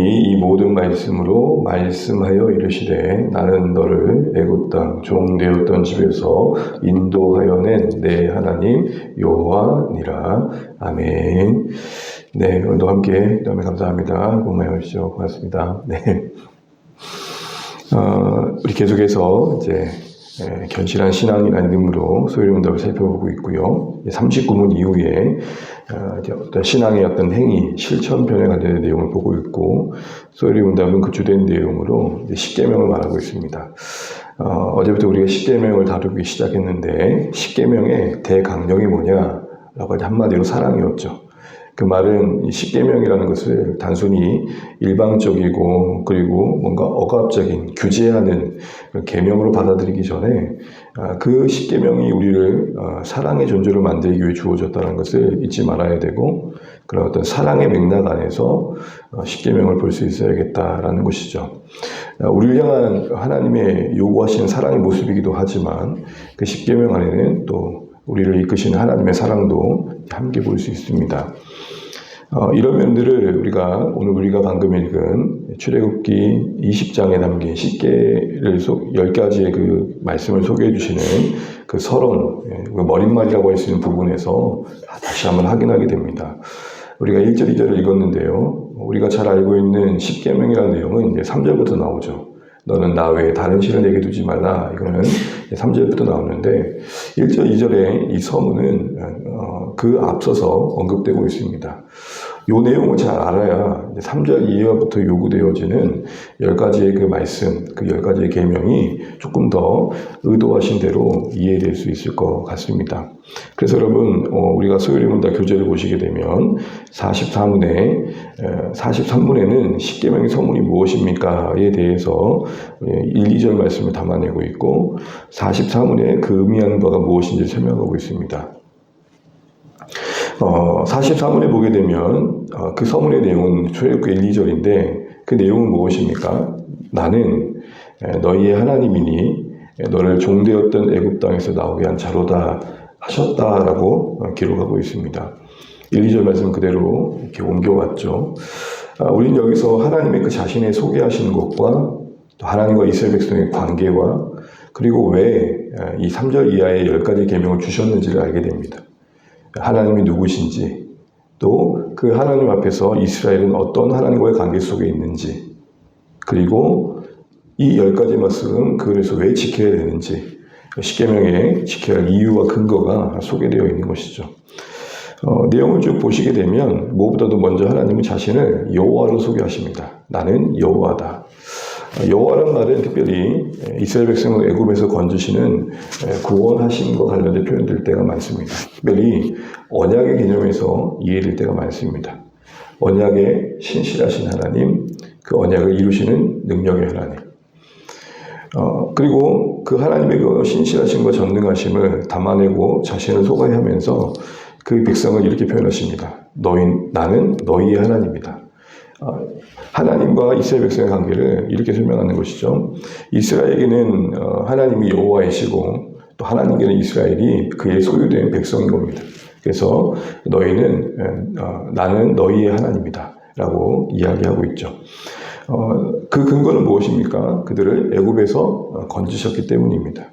하나님이 이 모든 말씀으로 말씀하여 이르시되 나는 너를 애굽 땅 종되었던 집에서 인도하여 낸 내 하나님 여호와니라 아멘. 네 오늘도 함께 너무 감사합니다. 고마워 주시죠 고맙습니다. 네. 어, 우리 계속해서 이제 에, 견실한 신앙이라는 이름으로 소유리 문답을 살펴보고 있고요. 39문 이후에 어, 이제 어떤 신앙의 어떤 행위, 실천편에 관련된 내용을 보고 있고 소유리 문답은 그 주된 내용으로 십계명을 말하고 있습니다. 어, 어제부터 우리가 십계명을 다루기 시작했는데 십계명의 대강령이 뭐냐라고 한마디로 사랑이었죠. 그 말은 이 십계명이라는 것을 단순히 일방적이고 그리고 뭔가 억압적인 규제하는 계명으로 받아들이기 전에 아, 그 십계명이 우리를 어, 사랑의 존재로 만들기 위해 주어졌다는 것을 잊지 말아야 되고 그런 어떤 사랑의 맥락 안에서 어, 십계명을 볼 수 있어야겠다라는 것이죠. 아, 우리를 향한 하나님의 요구하시는 사랑의 모습이기도 하지만 그 십계명 안에는 또 우리를 이끄시는 하나님의 사랑도 함께 볼 수 있습니다. 어, 이런 면들을 우리가 오늘 우리가 방금 읽은 출애굽기 20장에 담긴 10개를 속 10가지의 그 말씀을 소개해 주시는 그 서론, 예, 그 머릿말이라고 할 수 있는 부분에서 다시 한번 확인하게 됩니다. 우리가 1절, 2절을 읽었는데요. 우리가 잘 알고 있는 10계명이라는 내용은 이제 3절부터 나오죠. 너는 나 외에 다른 신을 내게 두지 말라. 이거는 3절부터 나오는데 1절, 2절의 이 서문은 어, 그 앞서서 언급되고 있습니다. 이 내용을 잘 알아야 3절 이하부터 요구되어지는 10가지의 그 말씀, 그 10가지의 계명이 조금 더 의도하신 대로 이해될 수 있을 것 같습니다. 그래서 여러분, 어, 우리가 소요리 문답 교재를 보시게 되면 44문에, 43문에는 10계명의 서문이 무엇입니까?에 대해서 1, 2절 말씀을 담아내고 있고 44문에 그 의미하는 바가 무엇인지 설명하고 있습니다. 어, 44문에 보게 되면 어, 그 서문의 내용은 출애굽기 1, 2절인데 그 내용은 무엇입니까? 나는 에, 너희의 하나님이니 에, 너를 종되었던 애굽 땅에서 나오게 한 자로다 하셨다라고 어, 기록하고 있습니다. 1, 2절 말씀 그대로 이렇게 옮겨왔죠. 아, 우리는 여기서 하나님의 그 자신의 소개하시는 것과 또 하나님과 이스라엘 백성의 관계와 그리고 왜 이 3절 이하의 10가지 계명을 주셨는지를 알게 됩니다. 하나님이 누구신지 또 그 하나님 앞에서 이스라엘은 어떤 하나님과의 관계 속에 있는지 그리고 이 열 가지 말씀 그래서 왜 지켜야 되는지 십계명에 지켜야 할 이유와 근거가 소개되어 있는 것이죠. 어, 내용을 쭉 보시게 되면 무엇보다도 먼저 하나님은 자신을 여호와로 소개하십니다. 나는 여호와다. 여호와라는 말은 특별히 이스라엘 백성을 애굽에서 건지시는 구원하심과 관련된 표현될 때가 많습니다. 특별히 언약의 개념에서 이해될 때가 많습니다. 언약의 신실하신 하나님, 그 언약을 이루시는 능력의 하나님. 어, 그리고 그 하나님의 그 신실하심과 전능하심을 담아내고 자신을 소개하면서 그 백성을 이렇게 표현하십니다. 너희, 나는 너희의 하나님이다. 어, 하나님과 이스라엘 백성의 관계를 이렇게 설명하는 것이죠. 이스라엘에게는 어, 하나님이 여호와이시고 또 하나님께는 이스라엘이 그의 소유된 백성인 겁니다. 그래서 너희는 어, 나는 너희의 하나님이다 라고 이야기하고 있죠. 그 근거는 무엇입니까? 그들을 애굽에서 건지셨기 때문입니다.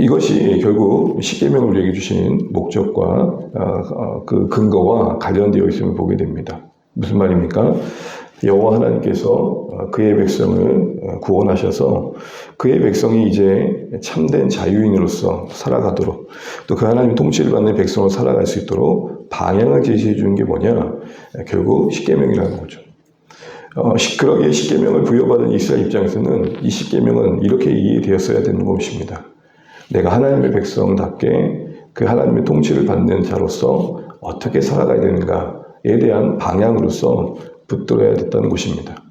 이것이 결국 십계명을 얘기해 주신 목적과 그 근거와 관련되어 있음을 보게 됩니다. 무슨 말입니까? 여호와 하나님께서 그의 백성을 구원하셔서 그의 백성이 이제 참된 자유인으로서 살아가도록 또 그 하나님 통치를 받는 백성으로 살아갈 수 있도록 방향을 제시해 주는 게 뭐냐? 결국 십계명이라는 거죠. 어, 그러기에 십계명을 부여받은 이스라엘 입장에서는 이 십계명은 이렇게 이해되었어야 되는 것입니다. 내가 하나님의 백성답게 그 하나님의 통치를 받는 자로서 어떻게 살아가야 되는가 에 대한 방향으로서 붙들어야 됐다는 것입니다.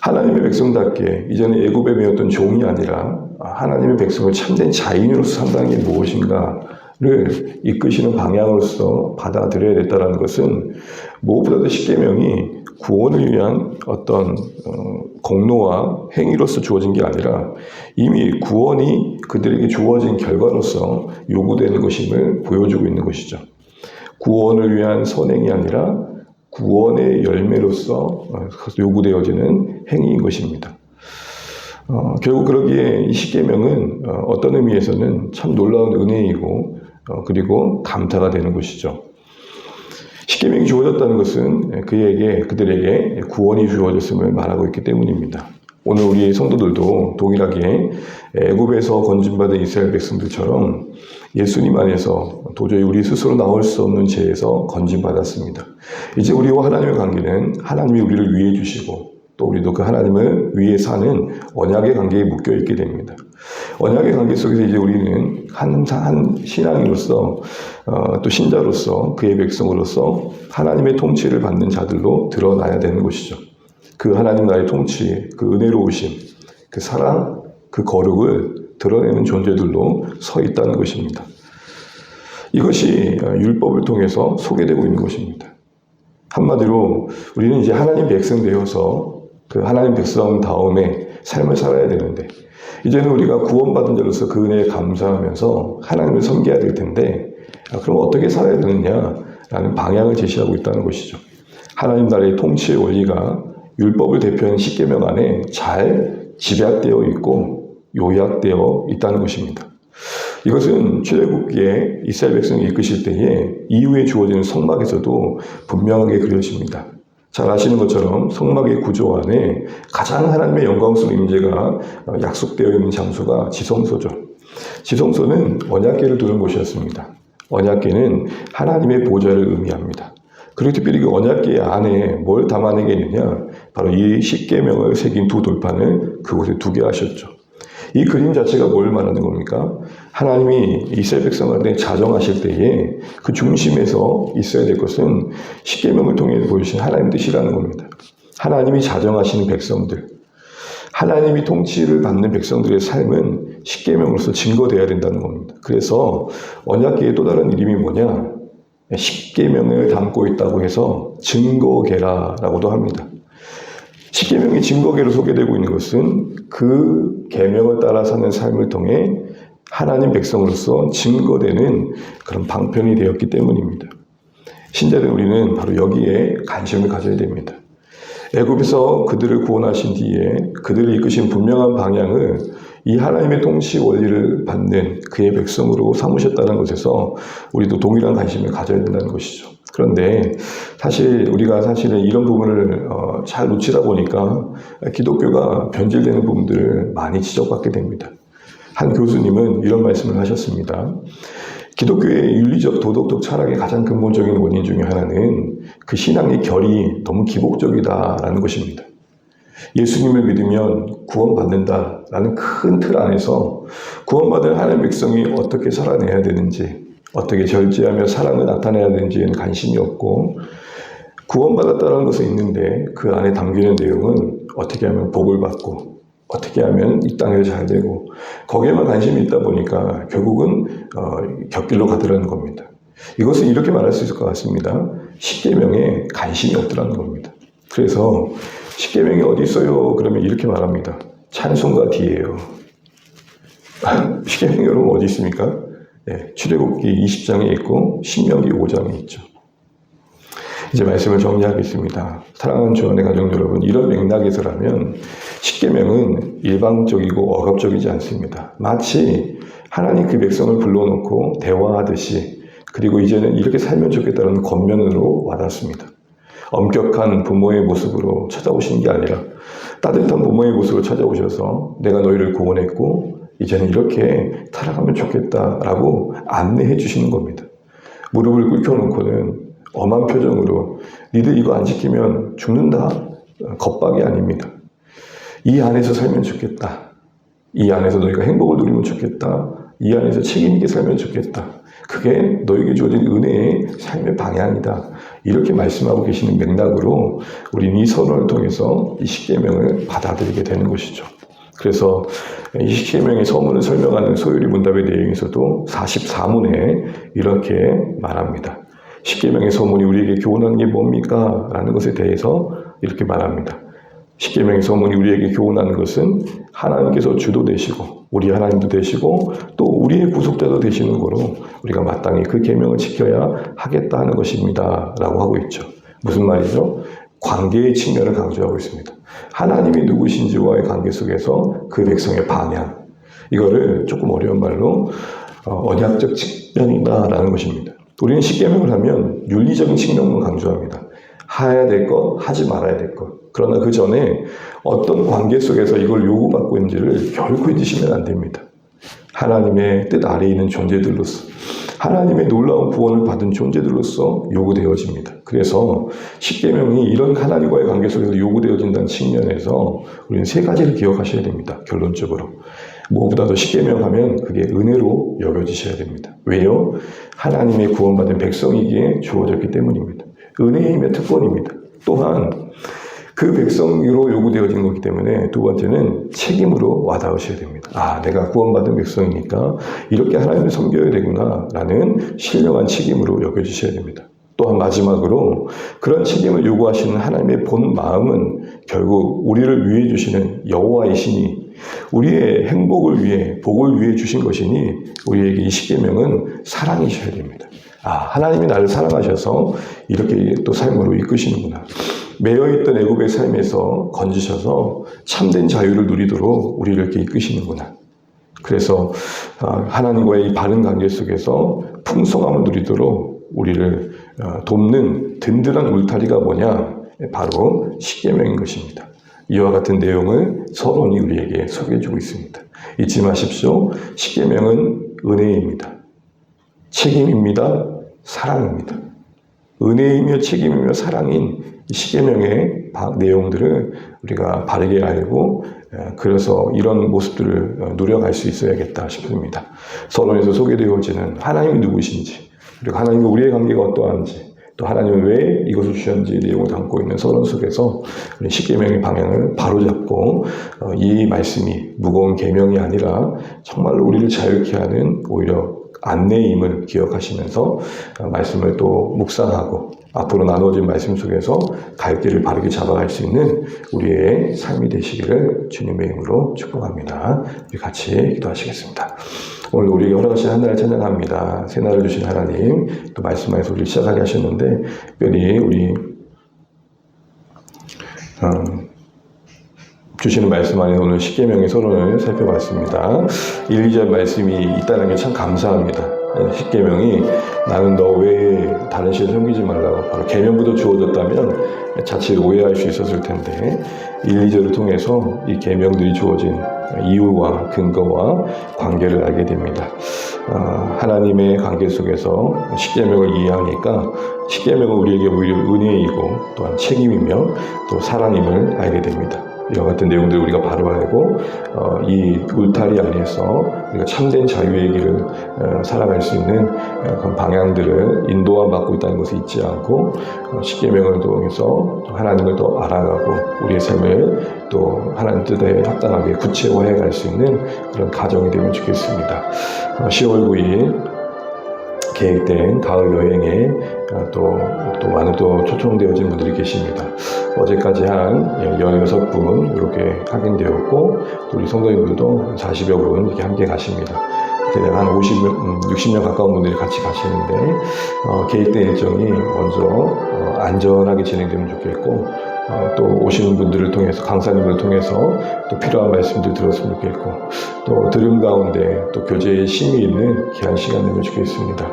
하나님의 백성답게 이전에 애굽에 매었던 종이 아니라 하나님의 백성을 참된 자인으로서 산다는 게 무엇인가를 이끄시는 방향으로서 받아들여야 됐다는 것은 무엇보다도 십계명이 구원을 위한 어떤 어, 공로와 행위로서 주어진 게 아니라 이미 구원이 그들에게 주어진 결과로서 요구되는 것임을 보여주고 있는 것이죠. 구원을 위한 선행이 아니라 구원의 열매로서 어, 요구되어지는 행위인 것입니다. 어, 결국 그러기에 이 십계명은 어, 어떤 의미에서는 참 놀라운 은혜이고 어, 그리고 감사가 되는 것이죠. 십계명이 주어졌다는 것은 그에게 그들에게 구원이 주어졌음을 말하고 있기 때문입니다. 오늘 우리 성도들도 동일하게 애굽에서 건진받은 이스라엘 백성들처럼 예수님 안에서 도저히 우리 스스로 나올 수 없는 죄에서 건진받았습니다. 이제 우리와 하나님의 관계는 하나님이 우리를 위해 주시고 또 우리도 그 하나님을 위해 사는 언약의 관계에 묶여 있게 됩니다. 언약의 관계 속에서 이제 우리는 한, 한 신앙인으로서 어, 또 신자로서 그의 백성으로서 하나님의 통치를 받는 자들로 드러나야 되는 것이죠. 그 하나님 나의 통치, 그 은혜로우심, 그 사랑, 그 거룩을 드러내는 존재들로 서 있다는 것입니다. 이것이 율법을 통해서 소개되고 있는 것입니다. 한마디로 우리는 이제 하나님 백성 되어서 그 하나님 백성 다음에 삶을 살아야 되는데 이제는 우리가 구원받은 자로서 그 은혜에 감사하면서 하나님을 섬겨야 될 텐데 아, 그럼 어떻게 살아야 되느냐라는 방향을 제시하고 있다는 것이죠. 하나님 나라의 통치의 원리가 율법을 대표하는 십계명 안에 잘 집약되어 있고 요약되어 있다는 것입니다. 이것은 출애굽기에 이스라엘 백성이 이끄실 때에 이후에 주어지는 성막에서도 분명하게 그려집니다. 잘 아시는 것처럼 성막의 구조 안에 가장 하나님의 영광스러운 임재가 약속되어 있는 장소가 지성소죠. 지성소는 언약궤를 두는 곳이었습니다. 언약궤는 하나님의 보좌를 의미합니다. 그리고 특별히 그 언약궤 안에 뭘 담아내겠느냐? 바로 이 십계명을 새긴 두 돌판을 그곳에 두게 하셨죠. 이 그림 자체가 뭘 말하는 겁니까? 하나님이 이스라엘 백성한테 자정하실 때에 그 중심에서 있어야 될 것은 십계명을 통해 보여주신 하나님 뜻이라는 겁니다. 하나님이 자정하시는 백성들, 하나님이 통치를 받는 백성들의 삶은 십계명으로서 증거돼야 된다는 겁니다. 그래서 언약계의 또 다른 이름이 뭐냐? 십계명을 담고 있다고 해서 증거계라라고도 합니다. 십계명이 증거계로 소개되고 있는 것은 그 계명을 따라 사는 삶을 통해 하나님 백성으로서 증거되는 그런 방편이 되었기 때문입니다. 신자된 우리는 바로 여기에 관심을 가져야 됩니다. 애굽에서 그들을 구원하신 뒤에 그들을 이끄신 분명한 방향을 이 하나님의 통치 원리를 받는 그의 백성으로 삼으셨다는 것에서 우리도 동일한 관심을 가져야 된다는 것이죠. 그런데 사실 우리가 사실은 이런 부분을 어, 잘 놓치다 보니까 기독교가 변질되는 부분들을 많이 지적받게 됩니다. 한 교수님은 이런 말씀을 하셨습니다. 기독교의 윤리적 도덕적 철학의 가장 근본적인 원인 중에 하나는 그 신앙의 결이 너무 기복적이다라는 것입니다. 예수님을 믿으면 구원받는다라는 큰 틀 안에서 구원받은 하나님 백성이 어떻게 살아내야 되는지, 어떻게 절제하며 사랑을 나타내야 되는지에는 관심이 없고, 구원받았다는 것은 있는데 그 안에 담기는 내용은 어떻게 하면 복을 받고, 어떻게 하면 이 땅에서 잘 되고, 거기에만 관심이 있다 보니까 결국은 어, 곁길로 가더라는 겁니다. 이것은 이렇게 말할 수 있을 것 같습니다. 십계명에 관심이 없더라는 겁니다. 그래서 십계명이 어디 있어요? 그러면 이렇게 말합니다. 찬송가 뒤에요. 십계명 여러분 어디 있습니까? 네, 출애굽기 20장에 있고 신명기 5장에 있죠. 이제 말씀을 정리하겠습니다. 사랑하는 주안의 가정 여러분, 이런 맥락에서라면 십계명은 일방적이고 억압적이지 않습니다. 마치 하나님 그 백성을 불러놓고 대화하듯이 그리고 이제는 이렇게 살면 좋겠다는 겉면으로 와닿습니다. 엄격한 부모의 모습으로 찾아오신 게 아니라 따뜻한 부모의 모습으로 찾아오셔서 내가 너희를 구원했고 이제는 이렇게 살아가면 좋겠다라고 안내해 주시는 겁니다. 무릎을 꿇혀놓고는 엄한 표정으로 니들 이거 안 지키면 죽는다. 겁박이 아닙니다. 이 안에서 살면 좋겠다. 이 안에서 너희가 행복을 누리면 좋겠다. 이 안에서 책임있게 살면 좋겠다. 그게 너에게 주어진 은혜의 삶의 방향이다. 이렇게 말씀하고 계시는 맥락으로 우리는 이 선언을 통해서 이 십계명을 받아들이게 되는 것이죠. 그래서 이 십계명의 서문을 설명하는 소율이 문답의 내용에서도 44문에 이렇게 말합니다. 십계명의 서문이 우리에게 교훈하는 게 뭡니까? 라는 것에 대해서 이렇게 말합니다. 십계명의 서문이 우리에게 교훈하는 것은 하나님께서 주도 되시고 우리 하나님도 되시고 또 우리의 구속자도 되시는 거로 우리가 마땅히 그 계명을 지켜야 하겠다 하는 것입니다라고 하고 있죠. 무슨 말이죠? 관계의 측면을 강조하고 있습니다. 하나님이 누구신지와의 관계 속에서 그 백성의 방향. 이거를 조금 어려운 말로 어, 언약적 측면이다라는 것입니다. 우리는 십계명을 하면 윤리적인 측면만 강조합니다. 해야 될 것, 하지 말아야 될 것. 그러나 그 전에 어떤 관계 속에서 이걸 요구받고 있는지를 결코 잊으시면 안 됩니다. 하나님의 뜻 아래에 있는 존재들로서 하나님의 놀라운 구원을 받은 존재들로서 요구되어집니다. 그래서 십계명이 이런 하나님과의 관계 속에서 요구되어진다는 측면에서 우리는 세 가지를 기억하셔야 됩니다. 결론적으로 무엇보다도 십계명 하면 그게 은혜로 여겨지셔야 됩니다. 왜요? 하나님의 구원받은 백성이기에 주어졌기 때문입니다. 은혜임의 특권입니다. 또한 그 백성으로 요구되어진 거기 때문에 두 번째는 책임으로 와닿으셔야 됩니다. 아, 내가 구원받은 백성이니까 이렇게 하나님을 섬겨야 되구나 라는 신령한 책임으로 여겨주셔야 됩니다. 또한 마지막으로 그런 책임을 요구하시는 하나님의 본 마음은 결국 우리를 위해 주시는 여호와이시니 우리의 행복을 위해 복을 위해 주신 것이니 우리에게 이 십계명은 사랑이셔야 됩니다. 아, 하나님이 나를 사랑하셔서 이렇게 또 삶으로 이끄시는구나. 매여있던 애굽의 삶에서 건지셔서 참된 자유를 누리도록 우리를 이렇게 이끄시는구나. 그래서 아, 하나님과의 이 바른 관계 속에서 풍성함을 누리도록 우리를 아, 돕는 든든한 울타리가 뭐냐? 바로 십계명인 것입니다. 이와 같은 내용을 서론이 우리에게 소개해주고 있습니다. 잊지 마십시오. 십계명은 은혜입니다. 책임입니다. 사랑입니다. 은혜이며 책임이며 사랑인 시계명의 내용들을 우리가 바르게 알고 그래서 이런 모습들을 어, 누려갈 수 있어야겠다 싶습니다. 서론에서 소개되어지는 하나님이 누구신지 그리고 하나님과 우리의 관계가 어떠한지 또 하나님은 왜 이것을 주셨는지 내용을 담고 있는 서론 속에서 십계명의 방향을 바로잡고 어, 이 말씀이 무거운 계명이 아니라 정말로 우리를 자유케 하는 오히려 안내임을 기억하시면서 어, 말씀을 또 묵상하고 앞으로 나누어진 말씀 속에서 갈 길을 바르게 잡아갈 수 있는 우리의 삶이 되시기를 주님의 이름으로 축복합니다. 우리 같이 기도하시겠습니다. 오늘 우리에게 허락하신 하나를 찬양합니다. 새날을 주신 하나님, 또 말씀하여서 우리를 시작하게 하셨는데, 특별히 우리, 음, 주시는 말씀 안에 오늘 10계명의 서론을 살펴봤습니다. 1, 2절 말씀이 있다는 게 참 감사합니다. 10계명이 나는 너 외에 다른 신을 섬기지 말라고 바로 계명부터 주어졌다면 자칫 오해할 수 있었을 텐데 1, 2절을 통해서 이 계명들이 주어진 이유와 근거와 관계를 알게 됩니다. 아, 하나님의 관계 속에서 십계명을 이해하니까 십계명은 우리에게 오히려 은혜이고 또한 책임이며 또 사랑임을 알게 됩니다. 이와 같은 내용들 우리가 바로 알고 어, 이 울타리 안에서 우리가 참된 자유의 길을 어, 살아갈 수 있는 어, 그런 방향들을 인도함 받고 있다는 것을 잊지 않고 어, 십계명을 통해서 하나님을 더 알아가고 우리의 삶을 또 하나님 뜻에 합당하게 구체화해 갈 수 있는 그런 가정이 되면 좋겠습니다. 어, 10월 9일 계획된 가을 여행에 어, 또, 또 많은 또 초청되어진 분들이 계십니다. 어제까지 한 16분 이렇게 확인되었고, 또 우리 성도님들도 40여 분 이렇게 함께 가십니다. 대략 한 50명, 60명 가까운 분들이 같이 가시는데, 어, 계획된 일정이 먼저 어, 안전하게 진행되면 좋겠고, 어, 또 오시는 분들을 통해서 강사님을 통해서 또 필요한 말씀들 들었으면 좋겠고 또 들음 가운데 또 교제의 심이 있는 귀한 시간 되면 좋겠습니다.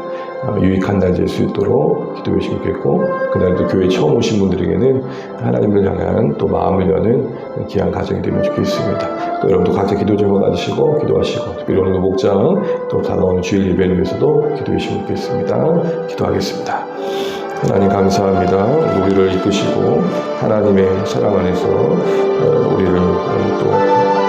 어, 유익한 날 될 수 있도록 기도해 주시면 좋겠고 그날도 교회 처음 오신 분들에게는 하나님을 향한 또 마음을 여는 귀한 가정이 되면 좋겠습니다. 또 여러분도 각자 기도 제목 가지시고 기도하시고 특별히 목장 또 다가오는 주일 예배를 위해서도 기도해 주시면 좋겠습니다. 기도하겠습니다. 하나님 감사합니다. 우리를 이끄시고 하나님의 사랑 안에서 어, 우리를 또